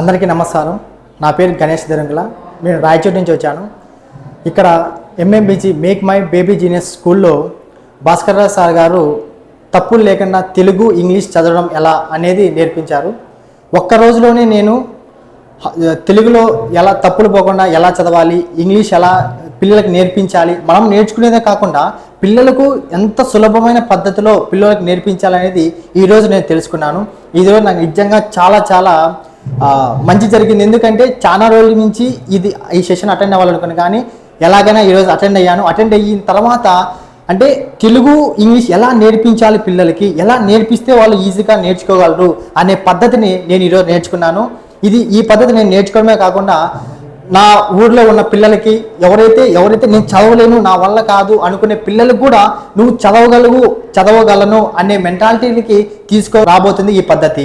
అందరికీ నమస్కారం. నా పేరు గణేష్ దిరంగుల. నేను రాయచూర్ నుంచి వచ్చాను. ఇక్కడ MMBG make my baby genius స్కూల్లో భాస్కర్రావు సార్ గారు తప్పులు లేకుండా తెలుగు ఇంగ్లీష్ చదవడం ఎలా అనేది నేర్పించారు. ఒక్క రోజులోనే నేను తెలుగులో ఎలా తప్పులు పోకుండా ఎలా చదవాలి ఇంగ్లీష్ ఎలా పిల్లలకు నేర్పించాలి మనం నేర్చుకునేదే కాకుండా పిల్లలకు ఎంత సులభమైన పద్ధతిలో పిల్లలకు నేర్పించాలనేది ఈరోజు నేను తెలుసుకున్నాను. ఈరోజు నాకు నిజంగా చాలా చాలా మంచి జరిగింది. ఎందుకంటే చాలా రోజుల నుంచి ఇది ఈ సెషన్ అటెండ్ అవ్వాలనుకున్నాను. కానీ ఎలాగైనా ఈరోజు అటెండ్ అయ్యాను. అటెండ్ అయిన తర్వాత అంటే తెలుగు ఇంగ్లీష్ ఎలా నేర్పించాలి పిల్లలకి? ఎలా నేర్పిస్తే వాళ్ళు ఈజీగా నేర్చుకోగలరు అనే పద్ధతిని నేను ఈరోజు నేర్చుకున్నాను. ఇది ఈ పద్ధతి నేను నేర్చుకోవడమే కాకుండా నా ఊర్లో ఉన్న పిల్లలకి ఎవరైతే ఎవరైతే నేను చదవలేను నా వల్ల కాదు అనుకునే పిల్లలకు కూడా నువ్వు చదవగలవు చదవగలను అనే మెంటాలిటీకి తీసుకురాబోతుంది ఈ పద్ధతి.